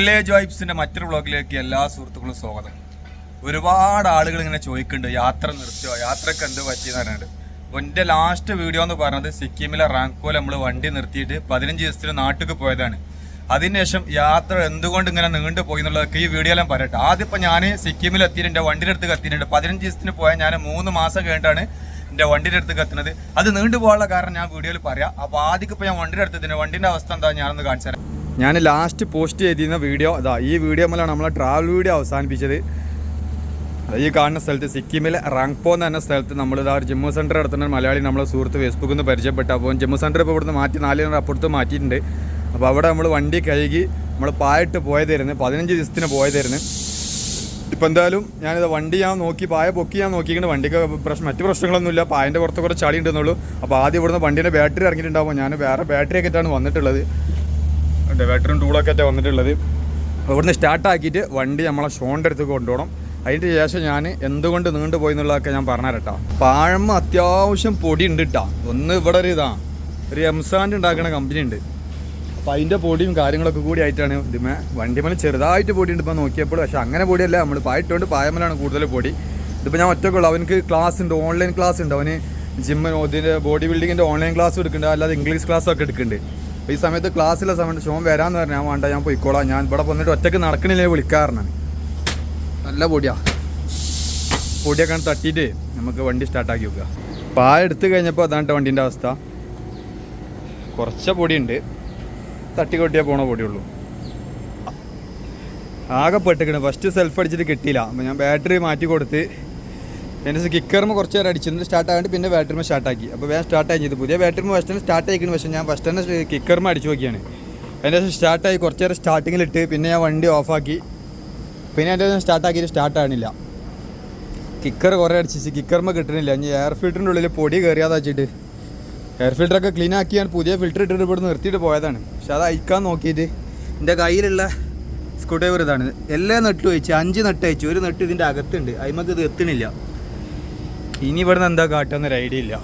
Village വൈബ്സിന്റെ മറ്റൊരു വ്ളോഗിലേക്ക് എല്ലാ സുഹൃത്തുക്കളും സ്വാഗതം. ഒരുപാട് ആളുകൾ ഇങ്ങനെ ചോദിക്കുന്നുണ്ട് യാത്ര നിർത്തിയോ? യാത്രയ്ക്ക് എന്ത് പറ്റിയെന്ന് പറഞ്ഞിട്ട്. എന്റെ ലാസ്റ്റ് വീഡിയോ എന്ന് പറഞ്ഞത് സിക്കിമിലെ റാങ്കോയിൽ നമ്മൾ വണ്ടി നിർത്തിയിട്ട് പതിനഞ്ച് ദിവസത്തിന് നാട്ടിലേക്ക് പോയതാണ്. അതിനുശേഷം യാത്ര എന്തുകൊണ്ട് ഇങ്ങനെ നീണ്ടു പോയി എന്നുള്ളതൊക്കെ ഈ വീഡിയോയിലും പറയട്ടെ. ആദ്യം ഇപ്പോൾ ഞാൻ സിക്കിമിൽ എത്തിയിട്ടുണ്ട് വണ്ടിയുടെ അടുത്ത് എത്തിയിട്ടുണ്ട്. പതിനഞ്ച് ദിവസത്തിന് പോയാൽ ഞാൻ മൂന്ന് മാസം കഴിഞ്ഞിട്ടാണ് എന്റെ വണ്ടിയുടെ അടുത്ത് എത്തുന്നത്. അത് നീണ്ടു പോകാനുള്ള കാരണം ഞാൻ വീഡിയോയിൽ പറയാം. അപ്പോൾ ആദ്യം ഇപ്പോൾ ഞാൻ വണ്ടിയുടെ അടുത്ത് എത്തുന്നത് വണ്ടിന്റെ അവസ്ഥ എന്താ ഞാനൊന്ന് കാണിച്ചു തരാം. ഞാൻ ലാസ്റ്റ് പോസ്റ്റ് ചെയ്തിരുന്ന വീഡിയോ അതാ ഈ വീഡിയോ മുതലാണ് നമ്മളെ ട്രാവൽ വീഡിയോ അവസാനിപ്പിച്ചത്. ഈ കാണുന്ന സ്ഥലത്ത് സിക്കിമിലെ റാങ്പോ എന്ന് പറഞ്ഞ സ്ഥലത്ത് നമ്മൾ ഇതാ ഒരു ജിമ്മു സെന്റർ നടത്തുന്ന മലയാളി നമ്മളെ സുഹൃത്ത് ഫേസ്ബുക്കിൽ നിന്ന് പരിചയപ്പെട്ടു. അപ്പോൾ ജിമ്മു സെന്റർ ഇപ്പോൾ ഇവിടുന്ന് മാറ്റി നാല് കിലോമീറ്റർ അപ്പുറത്ത് മാറ്റിയിട്ടുണ്ട്. അപ്പോൾ അവിടെ നമ്മൾ വണ്ടി കഴുകി നമ്മൾ പായിട്ട് പോയതായിരുന്നു. പതിനഞ്ച് ദിവസത്തിന് പോയതായിരുന്നു. ഇപ്പം എന്തായാലും ഞാനിത് വണ്ടി ഞാൻ നോക്കി പായ പൊക്കി ഞാൻ നോക്കിയിട്ട് വണ്ടിക്ക് പ്രശ്നം മറ്റു പ്രശ്നങ്ങളൊന്നുമില്ല പായന്റെ പുറത്ത് കുറച്ച് ചളി ഉണ്ടെന്നുള്ളൂ അപ്പോൾ ആദ്യം ഇവിടുന്ന് വണ്ടീന്റെ ബാറ്ററി ഇറങ്ങിയിട്ടുണ്ടാകുമ്പോൾ ഞാൻ വേറെ ബാറ്ററി ഒക്കെ ആയിട്ടാണ് വന്നിട്ടുള്ളത്. ബാറ്ററിയും ടൂളൊക്കെ ആയിട്ട് വന്നിട്ടുള്ളത്. ഇവിടുന്ന് സ്റ്റാർട്ടാക്കിയിട്ട് വണ്ടി നമ്മളെ ഷോണിന്റെ അടുത്ത് കൊണ്ടുപോകണം. അതിന്റെ ശേഷം ഞാൻ എന്തുകൊണ്ട് നീണ്ടു പോയി എന്നുള്ളതൊക്കെ ഞാൻ പറഞ്ഞു തരട്ടോ പാഴമ്മ അത്യാവശ്യം പൊടി ഉണ്ട് കേട്ടോ ഒന്ന് ഇവിടെ ഒരു ഇതാ ഒരു എംസാൻഡ് ഉണ്ടാക്കുന്ന കമ്പനി ഉണ്ട്. അപ്പോൾ അതിന്റെ പൊടിയും കാര്യങ്ങളൊക്കെ കൂടി ആയിട്ടാണ് ഇതിമേ വണ്ടിമല ചെറുതായിട്ട് പൊടി ഉണ്ട് ഇപ്പോൾ നോക്കിയപ്പോൾ. പക്ഷേ അങ്ങനെ പൊടിയല്ല നമ്മൾ പായിട്ടുണ്ട് പായമലാണ് കൂടുതൽ പൊടി. ഇതിപ്പോൾ ഞാൻ ഒറ്റക്കുള്ളൂ അവനക്ക് ക്ലാസ് ഉണ്ട് ഓൺലൈൻ ക്ലാസ് ഉണ്ട്. അവന് ജിമ്മ് ഇതിന്റെ ബോഡി ബിൽഡിങ്ങിന്റെ ഓൺലൈൻ ക്ലാസ് എടുക്കുന്നുണ്ട്. അല്ലാതെ ഇംഗ്ലീഷ് ക്ലാസ്സൊക്കെ എടുക്കുന്നുണ്ട്. ഈ സമയത്ത് ക്ലാസ്സിലെ സമയത്ത് ഷോൺ വരാമെന്ന് പറഞ്ഞാൽ വേണ്ട ഞാൻ പോയിക്കോളാം. ഞാൻ ഇവിടെ വന്നിട്ട് ഒറ്റയ്ക്ക് നടക്കണില്ലേ? വിളിക്കാറാണ് നല്ല പൊടിയാ. പൊടിയൊക്കെ തട്ടിയിട്ട് നമുക്ക് വണ്ടി സ്റ്റാർട്ടാക്കി വെക്കുക. പായ എടുത്തു കഴിഞ്ഞപ്പോൾ അതാണ് വണ്ടീന്റെ അവസ്ഥ. കുറച്ച് പൊടിയുണ്ട്. തട്ടിക്കൊട്ടിയാൽ പോണ പൊടിയുള്ളൂ. ആകെ പെട്ടിക്കണ്. ഫസ്റ്റ് സെൽഫ് അടിച്ചിട്ട് കിട്ടിയില്ല. അപ്പോൾ ഞാൻ ബാറ്ററി മാറ്റി കൊടുത്ത് എന്റെ കിക്കറും കുറച്ച് നേരം അടിച്ചു എന്നിട്ട് സ്റ്റാർട്ട് ആയിട്ട് പിന്നെ ബാറ്ററിമ സ്റ്റാർട്ടാക്കി അപ്പോൾ വേഗം സ്റ്റാർട്ട് ആയി ചെയ്തു. പുതിയ ബാറ്ററിമ ഫസ്റ്റ് തന്നെ സ്റ്റാർട്ട് ആയിക്കുന്നു പക്ഷേ ഞാൻ ഫസ്റ്റ് തന്നെ കിക്കറും അടിച്ചു നോക്കിയാണ്. അതിന്റെ ശേഷം സ്റ്റാർട്ടായി കുറച്ച് നേരം സ്റ്റാർട്ടിങ്ങിലിട്ട് പിന്നെ ഞാൻ വണ്ടി ഓഫാക്കി പിന്നെ എന്റെ സ്റ്റാർട്ടാക്കിയിട്ട് സ്റ്റാർട്ട് ആണില്ല കിക്കർ കുറേ അടിച്ച്. കിക്കർമ്മ കിട്ടണില്ല. ഇനി എയർ ഫിൽറ്ററിന്റെ ഉള്ളിൽ പൊടി കയറിയാതെ വെച്ചിട്ട്. എയർ ഫിൽറ്ററൊക്കെ ക്ലീൻ ആക്കിയാണ്. പുതിയ ഫിൽറ്റർ ഇട്ടിട്ട് ഇവിടെ നിർത്തിയിട്ട് പോയതാണ്. പക്ഷെ അത് അയക്കാൻ നോക്കിയിട്ട് എന്റെ കയ്യിലുള്ള സ്ക്രൂ ഡ്രൈവർ ഇതാണ്. എല്ലാ നെട്ടും അയച്ചു അഞ്ച് നെട്ട് അയച്ചു ഒരു നെട്ട് ഇതിന്റെ അകത്തുണ്ട്. അതിമക്ക് ഇത് എത്തണില്ല. ഇനി ഇവിടുന്ന് എന്താ കാട്ടുന്നൊരു ഐഡിയ ഇല്ല.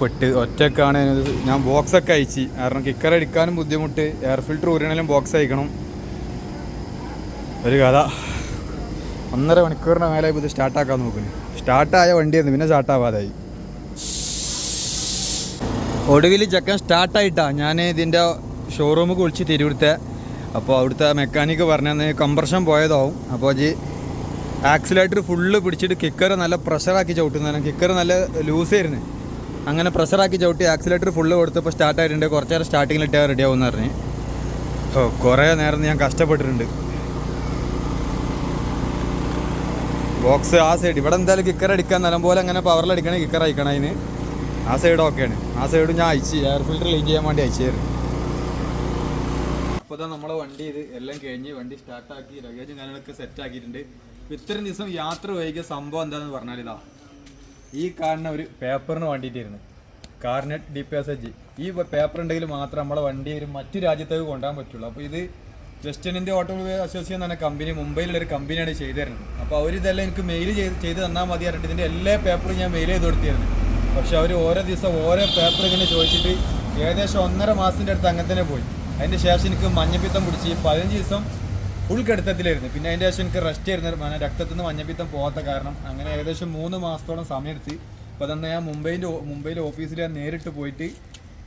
പെട്ട് ഒറ്റക്കാണ് ഞാൻ ബോക്സ് ഒക്കെ അയച്ച്. കാരണം കിക്കർ അടിക്കാനും ബുദ്ധിമുട്ട്. എയർ ഫിൽറ്റർ ഊരണേലും ബോക്സ് അയക്കണം. ഒരു കഥ. ഒന്നര മണിക്കൂറിന്റെ മേലെ ഇത് സ്റ്റാർട്ടാക്കാൻ നോക്കുന്നു. സ്റ്റാർട്ടായ വണ്ടിയായിരുന്നു പിന്നെ സ്റ്റാർട്ടാവാതായി ഒടുവിൽ ചെക്കൻ സ്റ്റാർട്ടായിട്ടാ ഞാൻ ഇതിന്റെ ഷോറൂമിൽ വിളിച്ച് തിരുവിടുത്തെ അപ്പോൾ അവിടുത്തെ മെക്കാനിക്ക് പറഞ്ഞു കംപ്രഷൻ പോയതാവും. അപ്പോൾ ജി ആക്സിലേറ്റർ ഫുള്ള് പിടിച്ചിട്ട് കിക്കർ നല്ല പ്രഷറാക്കി ചവിട്ടുന്നതാണ് കിക്കർ നല്ല ലൂസ് ആയിരുന്നു. അങ്ങനെ പ്രഷറാക്കി ചവിട്ടി ആക്സിലേറ്റർ ഫുള്ള് കൊടുത്തപ്പോൾ സ്റ്റാർട്ട് ആയിട്ടുണ്ട്. കുറച്ച് നേരം സ്റ്റാർട്ടിങ്ങിൽ ഇട്ടാൽ റെഡി ആവുമെന്ന് പറഞ്ഞ്. ഓ കുറേ നേരം ഞാൻ കഷ്ടപ്പെട്ടിട്ടുണ്ട്. ബോക്സ് ആ സൈഡ് ഇവിടെ എന്തായാലും കിക്കർ അടിക്കാൻ നല്ലപോലെ അങ്ങനെ പവറിൽ അടിക്കണേ കിക്കർ അയക്കണം അതിന്. ആ സൈഡ് ഓക്കെയാണ് ആ സൈഡ് ഞാൻ അയച്ച്. എയർ ഫിൽറ്റർ ലീക്ക് ചെയ്യാൻ വേണ്ടി അയച്ചായിരുന്നു തന്നെ നമ്മളെ വണ്ടി ഇത് എല്ലാം കഴിഞ്ഞ് വണ്ടി സ്റ്റാർട്ടാക്കി ലഗേജും കാര്യങ്ങളൊക്കെ സെറ്റ് ആക്കിയിട്ടുണ്ട്. ഇത്രയും ദിവസം യാത്ര വൈകിയ സംഭവം എന്താണെന്ന് പറഞ്ഞാൽ ഇതാ ഈ കാറിന് ഒരു പേപ്പറിന് വേണ്ടിയിട്ടായിരുന്നു. Carnet D P S H ഈ പേപ്പർ ഉണ്ടെങ്കിൽ മാത്രം നമ്മളെ വണ്ടി ഒരു മറ്റു രാജ്യത്തേക്ക് കൊണ്ടുപോകാൻ പറ്റുള്ളൂ. അപ്പോൾ ഇത് വെസ്റ്റേൺ ഇന്ത്യ ഓട്ടോമൊബൈൽ അസോസിയേഷൻ എന്ന കമ്പനി മുംബൈയിലുള്ള ഒരു കമ്പനിയാണ് ചെയ്തു തരുന്നത്. അപ്പോൾ അവർ ഇതെല്ലാം എനിക്ക് മെയിൽ ചെയ്ത് ചെയ്ത് തന്നാൽ മതി പറഞ്ഞിട്ട് ഇതിന്റെ എല്ലാ പേപ്പറും ഞാൻ മെയിൽ ചെയ്ത് കൊടുത്തിരുന്നു. പക്ഷെ അവർ ഓരോ ദിവസം ഓരോ പേപ്പർ ഇങ്ങനെ ചോദിച്ചിട്ട് ഏകദേശം ഒന്നര മാസത്തിന്റെ അടുത്ത് അങ്ങനെ തന്നെ പോയി. അതിന്റെ ശേഷം എനിക്ക് മഞ്ഞപ്പിത്തം പിടിച്ച് പതിനഞ്ച് ദിവസം ഫുൾ കെടുത്തത്തിലായിരുന്നു. പിന്നെ അതിന്റെ ശേഷം എനിക്ക് റെസ്റ്റ് ആയിരുന്നു. രക്തത്തിൽ നിന്ന് മഞ്ഞപ്പിത്തം പോകാത്ത കാരണം അങ്ങനെ ഏകദേശം മൂന്ന് മാസത്തോളം സമയമെടുത്ത്. ഇപ്പോൾ തന്നെ ഞാൻ മുംബൈന്റെ മുംബൈയിലെ ഓഫീസിൽ ഞാൻ നേരിട്ട് പോയിട്ട്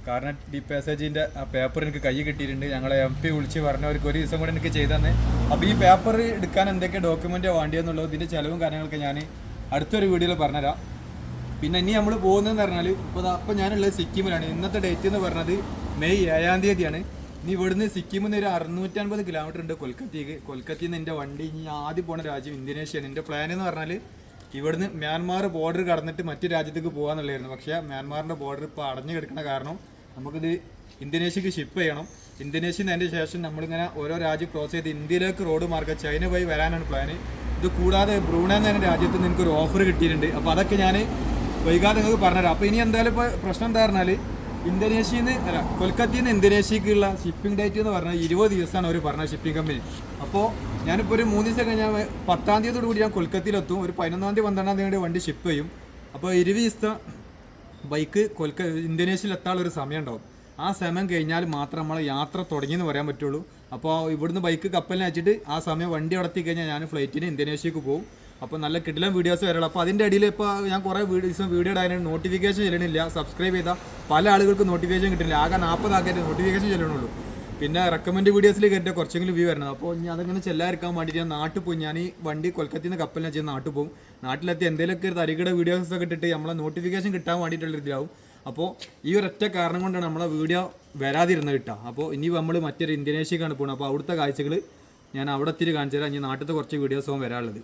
കാരണം ഡി പാസേജിന്റെ ആ പേപ്പർ എനിക്ക് കൈ കിട്ടിയിട്ടുണ്ട്. ഞങ്ങളെ എം പി വിളിച്ച് പറഞ്ഞവർക്ക് ഒരു ദിവസം കൂടെ എനിക്ക് ചെയ്തു തന്നെ. അപ്പോൾ ഈ പേപ്പർ എടുക്കാൻ എന്തൊക്കെ ഡോക്യുമെന്റ് വേണ്ടിയെന്നുള്ളത് ഇതിന്റെ ചിലവും കാര്യങ്ങളൊക്കെ ഞാൻ അടുത്തൊരു വീഡിയോയിൽ പറഞ്ഞുതരാം. പിന്നെ ഇനി നമ്മൾ പോകുന്നതെന്ന് പറഞ്ഞാൽ ഇപ്പോൾ അപ്പോൾ ഞാനുള്ളത് സിക്കിമിലാണ്. ഇന്നത്തെ ഡേറ്റ് എന്ന് പറഞ്ഞത് മെയ് ഏഴാം തീയതിയാണ്. ഇനി ഇവിടുന്ന് സിക്കിമിൽ നിന്ന് ഒരു അറുന്നൂറ്റൻപത് കിലോമീറ്റർ ഉണ്ട് കൊൽക്കത്തയ്ക്ക് കൊൽക്കത്തയിൽ നിന്ന് എന്റെ വണ്ടി ഇനി ആദ്യം പോണ രാജ്യം ഇന്തോനേഷ്യയാണ് എന്റെ പ്ലാൻ എന്ന് പറഞ്ഞാൽ ഇവിടുന്ന് മ്യാൻമാർ ബോർഡർ കടന്നിട്ട് മറ്റു രാജ്യത്തേക്ക് പോകാന്നുള്ളതായിരുന്നു പക്ഷേ മ്യാൻമാറിന്റെ ബോർഡർ ഇപ്പോൾ അടഞ്ഞു കിടക്കുന്ന കാരണം നമുക്കിത് ഇന്തോനേഷ്യക്ക് ഷിപ്പ് ചെയ്യണം. ഇന്തോനേഷ്യയിൽ നിന്ന് അതിന്റെ ശേഷം നമ്മളിങ്ങനെ ഓരോ രാജ്യം ക്രോസ് ചെയ്ത് ഇന്ത്യയിലേക്ക് റോഡ് മാർഗം ചൈന പോയി വരാനാണ് പ്ലാൻ ഇത് കൂടാതെ ബ്രൂണ എന്ന രാജ്യത്ത് നിന്ന് എനിക്കൊരു ഓഫർ കിട്ടിയിട്ടുണ്ട്. അപ്പോൾ അതൊക്കെ ഞാൻ വൈകാതെ നിങ്ങൾക്ക് പറഞ്ഞുതരാം. അപ്പോൾ ഇനി എന്തായാലും ഇപ്പോൾ പ്രശ്നം എന്താ പറഞ്ഞാൽ ഇന്തോനേഷ്യയിൽ നിന്ന് അല്ല കൊൽക്കത്തയിൽ നിന്ന് ഇന്തോനേഷ്യക്കുള്ള ഷിപ്പിംഗ് ഡേറ്റ് എന്ന് പറഞ്ഞാൽ ഇരുപത് ദിവസമാണ് അവർ പറഞ്ഞ ഷിപ്പിംഗ് കമ്പനി അപ്പോൾ ഞാനിപ്പോൾ ഒരു മൂന്ന് ദിവസം കഴിഞ്ഞാൽ പത്താം തീയതിയോട് കൂടി ഞാൻ കൊൽക്കത്തയിലെത്തും. ഒരു പതിനൊന്നാം തീയതി പന്ത്രണ്ടാം തീയതി വണ്ടി ഷിപ്പ് ചെയ്യും. അപ്പോൾ ഇരുപത് ദിവസത്തെ ബൈക്ക് കൊൽക്ക ഇന്തോനേഷ്യയിൽ എത്താനുള്ള ഒരു സമയം ഉണ്ടാവും ആ സമയം കഴിഞ്ഞാൽ മാത്രം നമ്മളെ യാത്ര തുടങ്ങിയെന്ന് പറയാൻ പറ്റുള്ളൂ. അപ്പോൾ ഇവിടുന്ന് ബൈക്ക് കപ്പലിനെ അയച്ചിട്ട് ആ സമയം വണ്ടി അടത്തി കഴിഞ്ഞാൽ ഞാൻ ഫ്ലൈറ്റിന് ഇന്തോനേഷ്യക്ക് പോകും അപ്പോൾ നല്ല കിടിലം വീഡിയോസ് വരണം അപ്പോൾ അതിന്റെ ഇടയിൽ ഇപ്പോൾ ഞാൻ കുറേ വീഡിയോസ് വീഡിയോ ഇടാനും നോട്ടിഫിക്കേഷൻ ചെല്ലണില്ല സബ്സ്ക്രൈബ് ചെയ്താൽ പല ആളുകൾക്ക് നോട്ടിഫിക്കേഷൻ കിട്ടില്ല ആകെ നാൽപ്പത് ആൾക്കാർ നോട്ടിഫിക്കേഷൻ ചെല്ലണുള്ളൂ പിന്നെ റെക്കമെൻഡ് വീഡിയോസിൽ കയറ്റിയ കുറച്ചെങ്കിലും വ്യൂ വരണം. അപ്പോൾ ഞാൻ അതങ്ങനെ ചെല്ലാതിരിക്കാൻ വേണ്ടിയിട്ട് ഞാൻ നാട്ടിൽ പോയി. ഞാൻ ഈ വണ്ടി കൊൽക്കത്തയിൽ നിന്ന് കപ്പലിനെ ചെയ്ത് നാട്ടിൽ പോകും. നാട്ടിലെത്തി എന്തെങ്കിലുമൊക്കെ തരികിട വീഡിയോസ് ഒക്കെ ഇട്ടിട്ട് നമ്മളെ നോട്ടിഫിക്കേഷൻ കിട്ടാൻ വേണ്ടിയിട്ടുള്ള ഇതിലാവും. അപ്പോൾ ഈ ഒരൊറ്റ കാരണം കൊണ്ടാണ് നമ്മളെ വീഡിയോ വരാതിരുന്നത് കിട്ടുക അപ്പോൾ ഇനി നമ്മൾ മറ്റൊരു ഇന്തോനേഷ്യക്കാണ് പോകുന്നത് അപ്പോൾ അവിടുത്തെ കാഴ്ചകൾ ഞാൻ അവിടെ എത്തിയിട്ട് കാണിച്ചു തരാം ഇനി നാട്ടിലത്തെ കുറച്ച് വീഡിയോസും വരാനുള്ളത്.